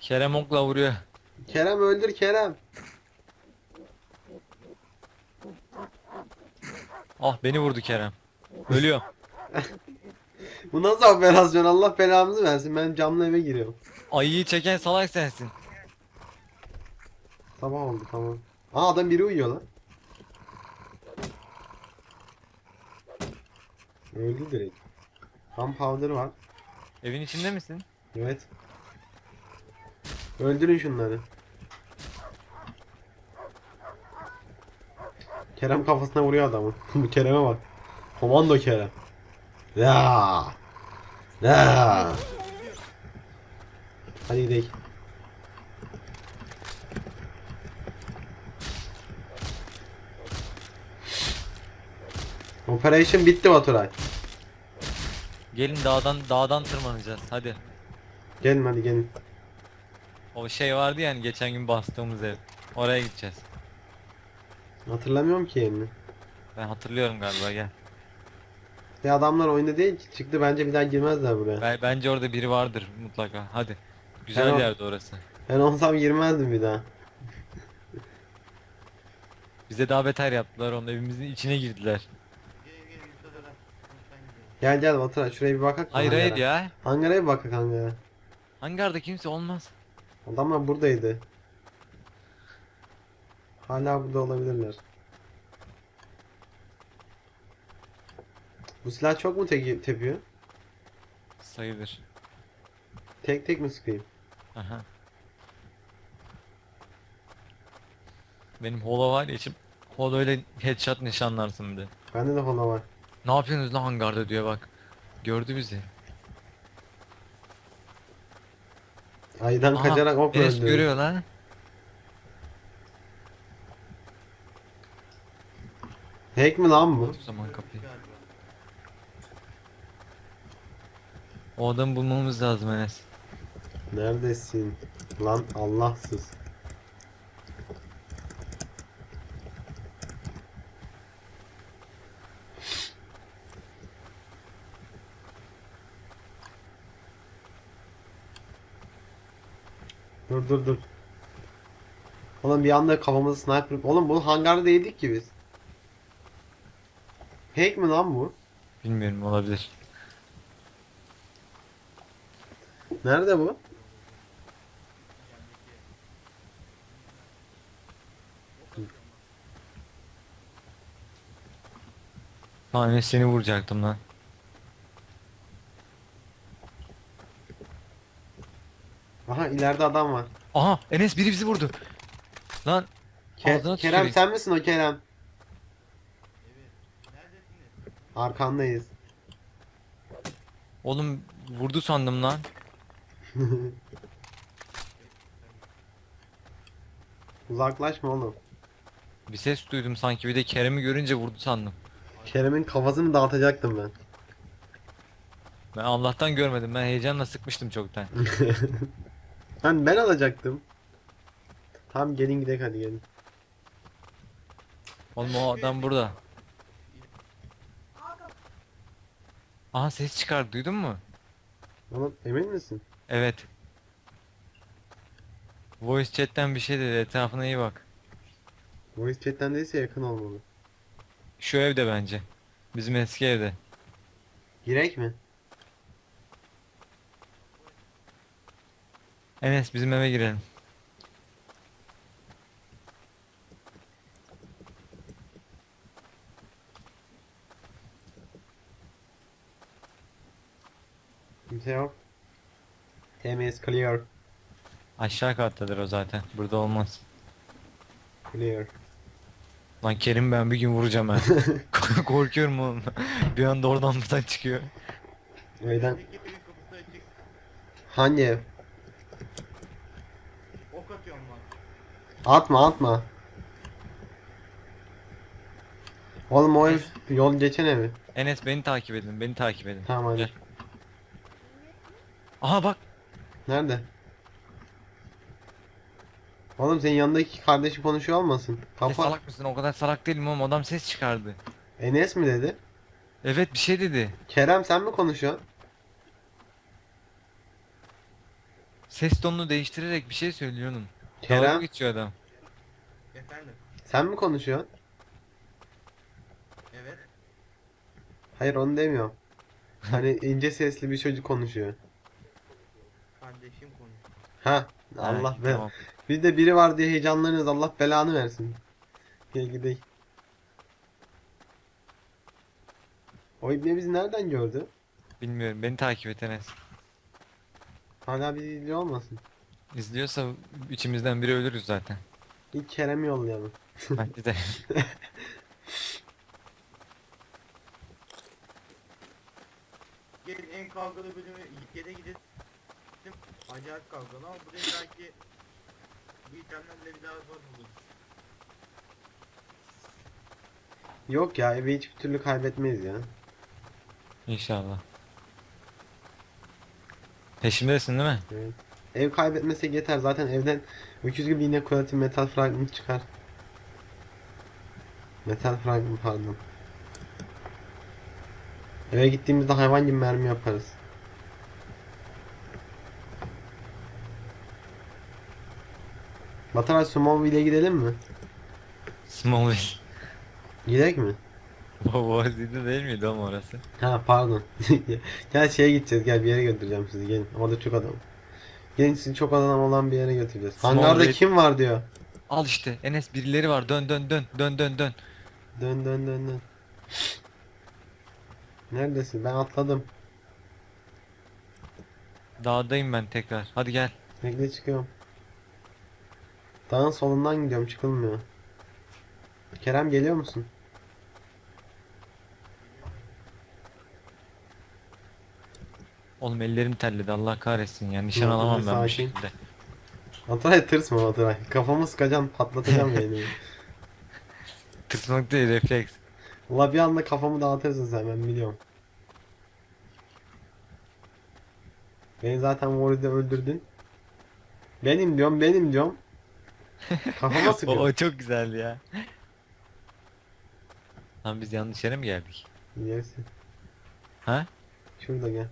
Kerem okla vuruyor. Kerem öldür Kerem. Ah beni vurdu Kerem. Ölüyor. Bu nasıl operasyon Allah belamızı versin ben camlı eve giriyorum. Ayıyı çeken salak sensin. Sabah oldu tamam. Aa adam biri uyuyor lan. Öldü direkt. Gunpowder var. Evin içinde misin? Evet. Öldürün şunları. Kerem kafasına vuruyor adamı. Bu Kerem'e bak. Komando Kerem. Ya. Ya. Hadi gidelim. Operation bitti Baturay. Gelin dağdan dağdan tırmanacağız. Hadi. Gelin hadi gelin. O şey vardı yani geçen gün bastığımız ev. Oraya gideceğiz. Hatırlamıyorum ki yerini. Ben hatırlıyorum galiba gel. Ya adamlar oyunda değil ki. Çıktı bence bir daha girmezler buraya. Ben, bence orada biri vardır mutlaka. Hadi. Güzel Tamam. yerde orası. Ben olsam girmezdim bir daha. Bize daha beter yaptılar onun evimizin içine girdiler. Gel gel Baturay şuraya bir bakak. mı Hayır hangara? hayır ya. Hangara bir bakak hangara. Hangarda kimse olmaz. Adamlar buradaydı. Hala burada olabilirler. Bu silah çok mu te tepiyor? Sayılır. Tek tek mi sıkayım? Aha. Benim holo var ya içim. Holo ile headshot nişanlarsın bir de. Bende de hola var. Ne yapıyorsunuz lan hangarda diyor bak. Gördü bizi. Aydan Aha, kaçarak ok Enes öldü. görüyor lan. Hack mi lan bu? O zaman kapıyı. O adamı bulmamız lazım Enes. Neredesin? Lan Allahsız. Dur dur dur. Oğlum bir anda kafamızı sniper... Oğlum bunu hangarda değildik ki biz. Hack mi lan bu? Bilmiyorum olabilir. Nerede bu? Lan Enes seni vuracaktım lan. Aha ileride adam var. Aha Enes biri bizi vurdu. Lan Ke- Ağzına Kerem tüküreyim. sen misin o Kerem? Arkandayız. oğlum vurdu sandım lan. Uzaklaşma oğlum. Bir ses duydum sanki bir de Kerem'i görünce vurdu sandım. Kerem'in kafasını dağıtacaktım ben. Ben Allah'tan görmedim ben heyecanla sıkmıştım çoktan. Hani ben alacaktım. Tamam gelin gidelim hadi gelin. Oğlum o adam burada. Aha ses çıkar duydun mu? Oğlum emin misin? Evet. Voice chat'ten bir şey dedi etrafına iyi bak. Voice chat'ten değilse yakın olmalı. Şu evde bence. Bizim eski evde. Girek mi? Enes bizim eve girelim. Kimse yok. Temiz clear. Aşağı kattadır o zaten. Burada olmaz. Clear. Lan Kerim ben bir gün vuracağım ben. Korkuyorum oğlum. bir anda oradan buradan çıkıyor. Öyle. Hangi ev? Ok atıyorum lan. Atma atma. Oğlum o ev yol geçen evi. Enes beni takip edin. Beni takip edin. Tamam hadi. Gel. Aha bak. Nerede? Oğlum senin yanındaki kardeşi konuşuyor olmasın? Ne Kafa. salak mısın? O kadar salak değilim oğlum. Adam ses çıkardı. Enes mi dedi? Evet bir şey dedi. Kerem sen mi konuşuyorsun? ses tonunu değiştirerek bir şey söylüyorum. Dalga Kerem geçiyor adam. Efendim. sen mi konuşuyorsun? Evet. Hayır onu demiyorum. Hani ince sesli bir çocuk konuşuyor. Kardeşim konuşuyor. Ha Allah be. tamam. Bizde biri var diye heyecanlanıyoruz. Allah belanı versin. Gel gidelim. O ibne bizi nereden gördü? Bilmiyorum beni takip et Enes. Hala bizi izliyor olmasın. İzliyorsa içimizden biri ölürüz zaten. İlk Kerem'i yollayalım. Bence de. Gelin en kavgalı bölümü yere gidelim. Acayip kavgalı ama buraya belki bu itemlerle bir daha zor bulur. Yok ya evi hiçbir türlü kaybetmeyiz ya. İnşallah. Peşimdesin değil mi? Evet. Ev kaybetmesek yeter. Zaten evden öküz gibi yine quality metal fragment çıkar. Metal fragment pardon. Eve gittiğimizde hayvan gibi mermi yaparız. Bataray Smallville'e gidelim mi? Smallville. Gidek mi? Boğazi'de değil miydi oğlum orası? Ha pardon. gel şeye gideceğiz. Gel bir yere götüreceğim sizi. Gelin. Orada çok adam. Sizi çok adam olan bir yere götüreceğiz. Hangarda Smallville- kim var diyor. Al işte Enes birileri var dön dön dön dön dön dön. Dön dön dön dön. Neredesin? Ben atladım. Dağdayım ben tekrar. Hadi gel. Bekle çıkıyorum. Dağın solundan gidiyorum çıkılmıyor. Kerem geliyor musun? Oğlum ellerim terledi Allah kahretsin ya. Nişan Yok, alamam dur, ben bu sakin. şekilde. Baturay tırsma Baturay. Kafamı sıkacağım patlatacağım beynimi. Tırsmak değil refleks. Valla bir anda kafamı dağıtırsın sen ben biliyorum. Beni zaten Warrior'da öldürdün. Benim diyorum benim diyorum. Kafama o, sıkıyor. o çok güzel ya. Lan biz yanlış yere mi geldik? Yersin. Ha? Şurada gel.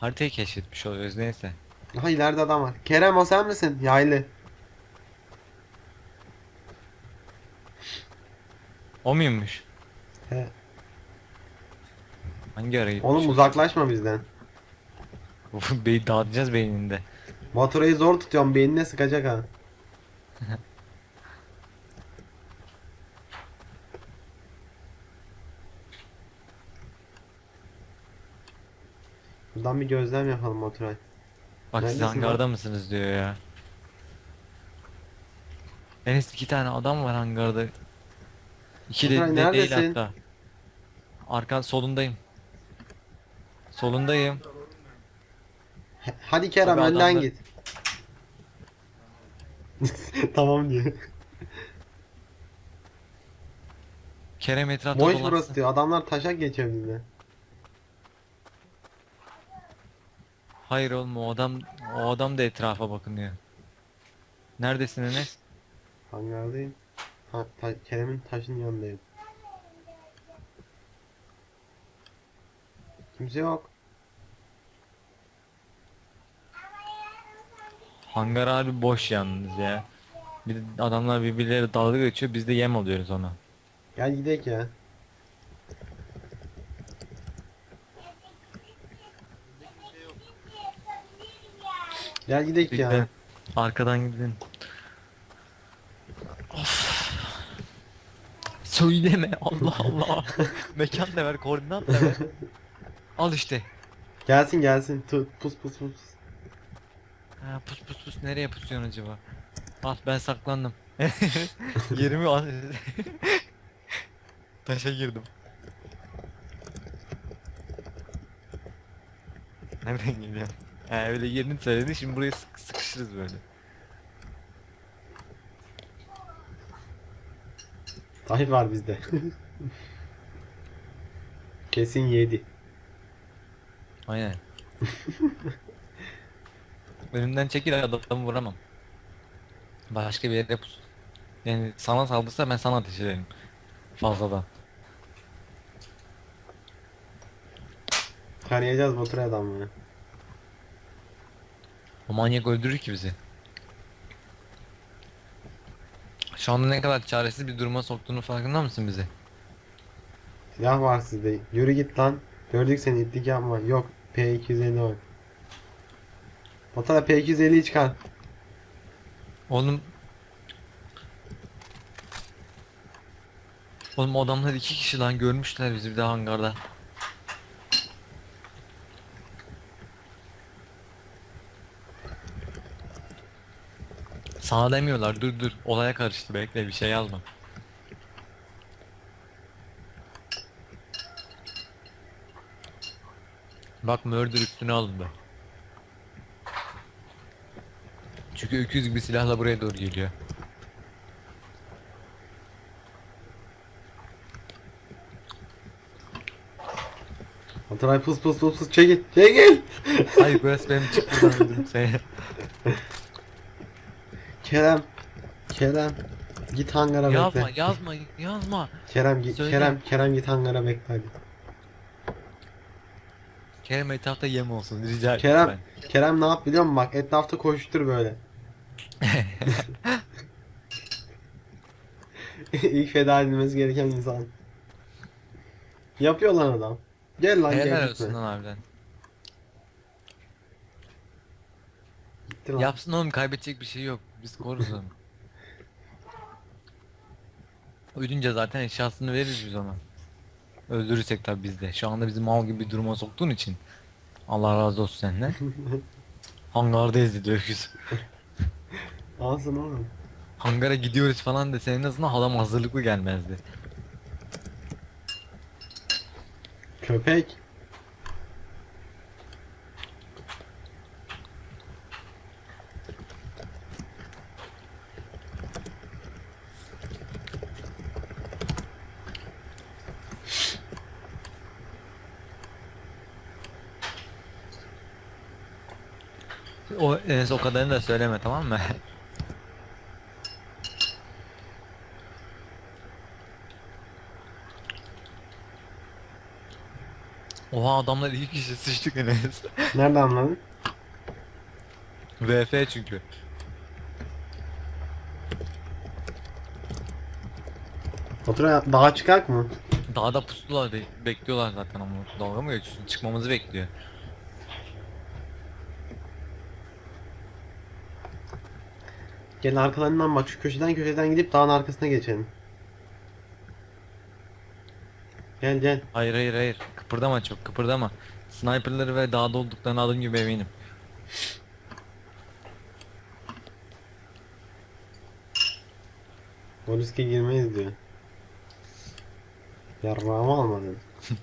Haritayı keşfetmiş oluyoruz neyse. Aha ileride adam var. Kerem o sen misin? Yaylı. O muymuş? He. Hangi ara gitmiş? Oğlum uzaklaşma bizden. Beyi dağıtacağız beyninde. Baturayı zor tutuyorum beynine sıkacak ha. Buradan bir gözlem yapalım Baturay. Bak siz Neredesin hangarda mısınız diyor ya. Enes iki tane adam var hangarda. İki de, de değil neredesin? hatta. Arkan solundayım. Solundayım. He- Hadi Kerem Tabii önden adamlar- git. tamam diyor. Kerem etrafta Boş burası diyor. Adamlar taşak geçiyor bizde. Hayır oğlum o adam o adam da etrafa bakınıyor. Neredesin Enes? Hangardayım. Ha, ta- Kerem'in taşın yanındayım. Kimse yok. Hangar abi boş yalnız ya. Bir adamlar birbirleri dalga geçiyor biz de yem alıyoruz ona. Gel gidelim ya. Gel gidelim ya. de arkadan gidin. Of. Söyleme Allah Allah. Mekan da ver, koordinat da ver. Al işte. Gelsin gelsin. Tut pus pus pus. Ha, pus pus pus nereye pusuyorsun acaba? Al ben saklandım. Yerimi al. Taşa girdim. Nereden geliyor? Ha öyle yerini söyledi şimdi buraya sık sıkışırız böyle. Taş var bizde. Kesin yedi. Aynen. Önümden çekil adamı vuramam. Başka bir yere pus. Yani sana saldırsa ben sana ateş ederim. Fazladan. Tanıyacağız Batur adamı. O manyak öldürür ki bizi. Şu anda ne kadar çaresiz bir duruma soktuğunu farkında mısın bizi? Silah var sizde. Yürü git lan. Gördük seni itlik yapma. Yok. P250 var. Batura P250'yi çıkar. Oğlum Oğlum adamlar iki kişi lan görmüşler bizi bir de hangarda. Sana demiyorlar dur dur olaya karıştı bekle bir şey yazma. Bak murder üstüne alındı. Çünkü öküz gibi silahla buraya doğru geliyor. Baturay pus pus pus pus çekil. Çekil. Hayır burası benim çık buradan öldürürüm seni. Kerem. Kerem. Git hangara yazma bekle. yazma yazma. Kerem git. Söyle. Kerem Kerem git hangara bekle hadi. Kerem etrafta yem olsun rica ederim Kerem. ben. Kerem ne yap biliyor musun bak etrafta koştur böyle. İlk feda edilmesi gereken insan. Yapıyor lan adam. Gel lan Helal gel olsun lan harbiden. Gitti lan. Yapsın oğlum kaybedecek bir şey yok. Biz koruruz onu. Ölünce zaten eşyasını veririz biz ona. Öldürürsek tabi biz de. Şu anda bizi mal gibi bir duruma soktuğun için. Allah razı olsun senden. Hangardayız dedi öküz. Alsın oğlum. Hangara gidiyoruz falan dese en azından adam hazırlıklı gelmezdi. Köpek. O Enes o kadarını da söyleme tamam mı? Oha adamlar iki kişi sıçtık Enes. Nereden anladın? VF çünkü. Fatura dağa çıkak mı? Dağda pusular be- bekliyorlar zaten ama dalga mı geçiyorsun? Çıkmamızı bekliyor. Gel arkalarından bak şu köşeden köşeden gidip dağın arkasına geçelim. Gel gel. Hayır hayır hayır. Kıpırdama çok kıpırdama. Sniperları ve dağda olduklarını adım gibi eminim. O riske girmeyiz diyor. Yarrağımı almadın.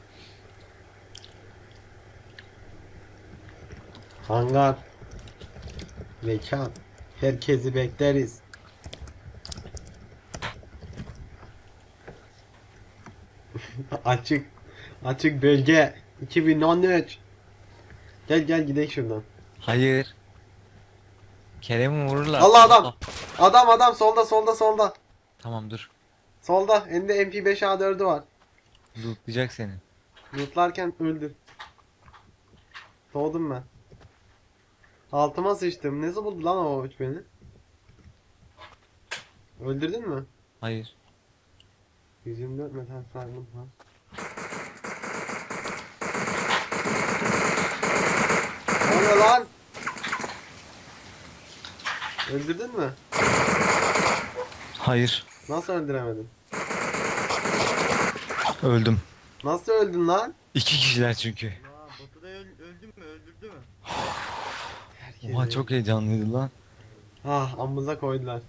Hangar. Mekan. Herkesi bekleriz. Açık. Açık bölge. 2013. Gel gel gidelim şuradan. Hayır. Kerem'i vururlar. Allah adam. Adam adam solda solda solda. Tamam dur. Solda. Elinde MP5A4'ü var. Lootlayacak seni. Lootlarken öldür. Doğdum ben. Altıma sıçtım. Nasıl buldu lan o uç beni? Öldürdün mü? Hayır. 124 metal fragment var. Ne oluyor lan? Öldürdün mü? Hayır. Nasıl öldüremedin? Öldüm. Nasıl öldün lan? İki kişiler çünkü. Aa Batu da öl- öldü mü öldürdü mü? Oha çok heyecanlıydı lan. Ah amımıza koydular.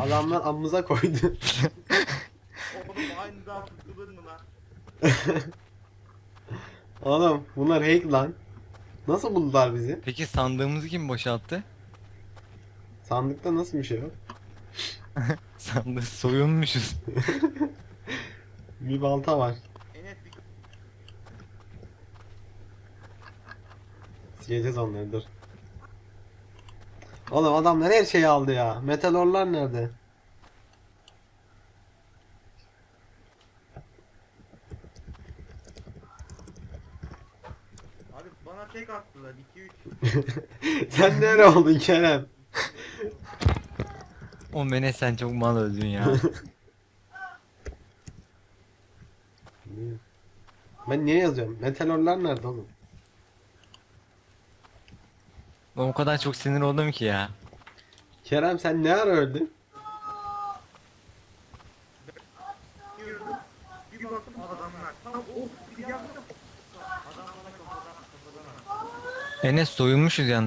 Adamlar amımıza koydu. Oğlum aynı daha tutulur mu lan? Oğlum bunlar hack lan. Nasıl buldular bizi? Peki sandığımızı kim boşalttı? Sandıkta nasıl bir şey yok? Sandığı soyulmuşuz. Bir balta var. Yiyeceğiz onları dur. Oğlum adamlar her şeyi aldı ya. Metalorlar nerede? Abi bana tek attılar 2-3. Sen nere oldun Kerem? O mene sen çok mal öldün ya. ben niye yazıyorum? Metalorlar nerede oğlum? Ben o kadar çok sinir oldum ki ya. Kerem sen ne ara öldün? Bir baktım adamlar. Tam of bir. Enes soyunmuşuz yani.